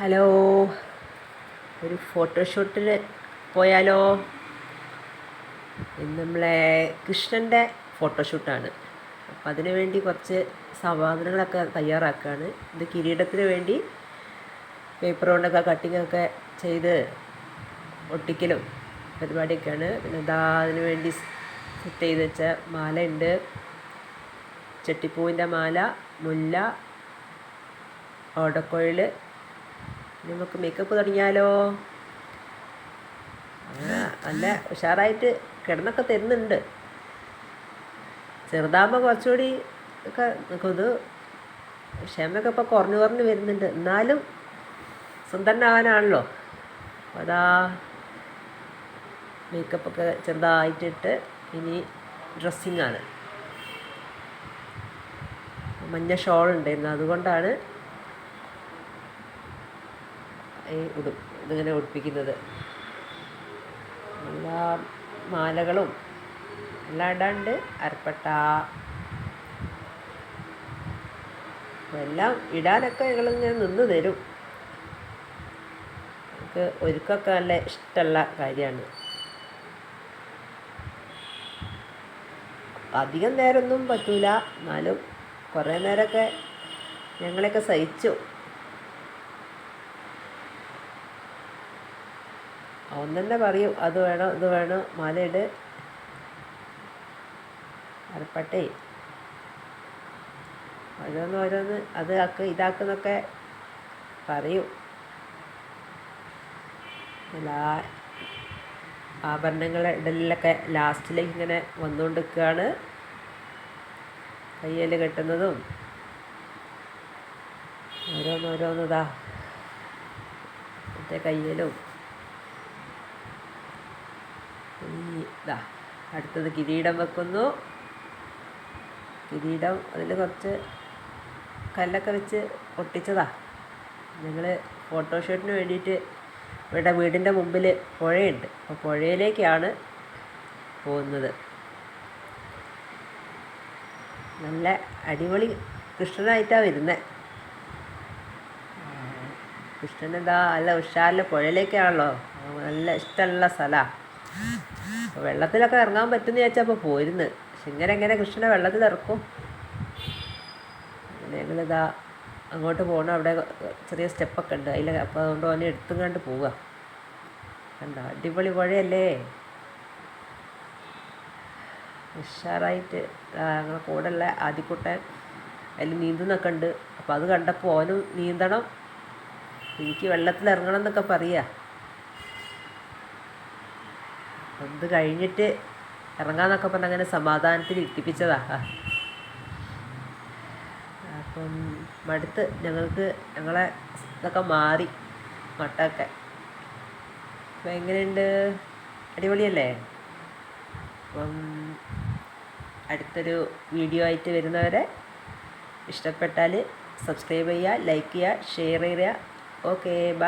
Hello. ഒരു ഫോട്ടോഷൂട്ടിന് പോയാലോ? ഇന്ന് നമ്മളെ കൃഷ്ണന്റെ ഫോട്ടോഷൂട്ടാണ്. അപ്പം അതിനു വേണ്ടി കുറച്ച് സാധനങ്ങളൊക്കെ തയ്യാറാക്കുകയാണ് ഇത് കിരീടത്തിന് വേണ്ടി പേപ്പർ കൊണ്ടൊക്കെ കട്ടിങ്ങൊക്കെ ചെയ്ത് ഒട്ടിക്കലും പരിപാടിയൊക്കെയാണ്. പിന്നെ ഇതാ അതിന് വേണ്ടി സെറ്റ് ചെയ്ത് വെച്ച മാലയുണ്ട്. ചെട്ടിപ്പൂവിന്റെ മാല മുല്ല ഓടക്കുഴൽ നമുക്ക് മേക്കപ്പ് തുടങ്ങിയാലോ? നല്ല ഉഷാറായിട്ട് കിടന്നൊക്കെ തരുന്നുണ്ട്. ചെറുതാകുമ്പോൾ കുറച്ചുകൂടി ഒക്കെ ഇത് ക്ഷമയൊക്കെ ഇപ്പോൾ കുറഞ്ഞു കുറഞ്ഞു വരുന്നുണ്ട്. എന്നാലും സുന്ദരനാവാനാണല്ലോ അപ്പോൾ അതാ മേക്കപ്പൊക്കെ ചെറുതായിട്ടിട്ട് ഇനി ഡ്രസ്സിങ്ങാണ് മഞ്ഞ ഷോൾ ഉണ്ടായിരുന്നു. അതുകൊണ്ടാണ് ഈ ഉടു ഇതിങ്ങനെ ഉടുപ്പിക്കുന്നത്. എല്ലാ മാലകളും എല്ലാം ഇടാണ്ട് അരപ്പട്ട. എല്ലാം ഇടാനൊക്കെ ഞങ്ങളിങ്ങനെ നിന്ന് തരും. നമുക്ക് ഒരുക്കൊക്കെ നല്ല ഇഷ്ടമുള്ള കാര്യമാണ്. അധികം നേരമൊന്നും പറ്റൂല. എന്നാലും കുറേ നേരമൊക്കെ ഞങ്ങളെയൊക്കെ സഹിച്ചു. അവൻ തന്നെ പറയും അത് വേണം ഇത് വേണം മാലയിട്. അരപ്പട്ടേ. ഓരോന്ന് ഓരോന്ന് അത് ആക്ക് ഇതാക്കുന്നൊക്കെ പറയും. എല്ലാ ആഭരണങ്ങളെ ഇടലിലൊക്കെ ലാസ്റ്റിലേക്ക് ഇങ്ങനെ വന്നുകൊണ്ടിരിക്കുകയാണ് കയ്യിൽ കെട്ടുന്നതും ഓരോന്നോരോന്നതാ മറ്റേ കയ്യിലും ഈ ഇതാ അടുത്തത് കിരീടം വെക്കുന്നു. കിരീടം അതിൽ കുറച്ച് കല്ലൊക്കെ വെച്ച് ഒട്ടിച്ചതാ ഞങ്ങൾ ഫോട്ടോഷൂട്ടിന് വേണ്ടിയിട്ട് ഇവിടെ വീടിന്റെ മുമ്പിൽ പുഴയുണ്ട്. അപ്പോൾ പുഴയിലേക്കാണ് പോകുന്നത്. നല്ല അടിപൊളി കൃഷ്ണനായിട്ടാണ് വരുന്നത് കൃഷ്ണൻ എന്താ നല്ല ഉഷാറിൽ പുഴയിലേക്കാണല്ലോ. നല്ല ഇഷ്ടമുള്ള സ്ഥലമാണ് അപ്പോൾ വെള്ളത്തിലൊക്കെ ഇറങ്ങാൻ പറ്റുമെന്ന് ചോദിച്ചപ്പോൾ പോരുന്ന് പക്ഷെ ഇങ്ങനെ എങ്ങനെ കൃഷ്ണനെ വെള്ളത്തിൽ ഇറക്കും. ഞങ്ങളിതാ അങ്ങോട്ട് പോകണം അവിടെ ചെറിയ സ്റ്റെപ്പൊക്കെ ഉണ്ട്. അതിൽ അപ്പോൾ അതുകൊണ്ട് ഓനെ എടുത്തും കണ്ട് പോവുക കണ്ട? അടിപൊളി പുഴയല്ലേ? ഉഷാറായിട്ട് ഞങ്ങളെ കൂടെയുള്ള ആദ്യക്കുട്ടൻ അതിൽ നീന്തുന്നൊക്കെ ഉണ്ട്. അപ്പോൾ അത് കണ്ടപ്പോൾ ഓനും നീന്തണം. എനിക്ക് വെള്ളത്തിൽ ഇറങ്ങണം എന്നൊക്കെ പറയുക അത് കഴിഞ്ഞിട്ട് ഇറങ്ങാന്നൊക്കെ പറഞ്ഞ് അങ്ങനെ സമാധാനത്തിൽ ഇരിപ്പിച്ചതാ. അപ്പം മടുത്ത് ഞങ്ങൾക്ക് ഞങ്ങളെ ഇതൊക്കെ മാറി മട്ടൊക്കെ. അപ്പം എങ്ങനെയുണ്ട്? അടിപൊളിയല്ലേ? അപ്പം അടുത്തൊരു വീഡിയോ ആയിട്ട് വരുന്നവരെ ഇഷ്ടപ്പെട്ടാൽ സബ്സ്ക്രൈബ് ചെയ്യുക ലൈക്ക് ചെയ്യുക ഷെയർ ചെയ്യുക. Okay bye.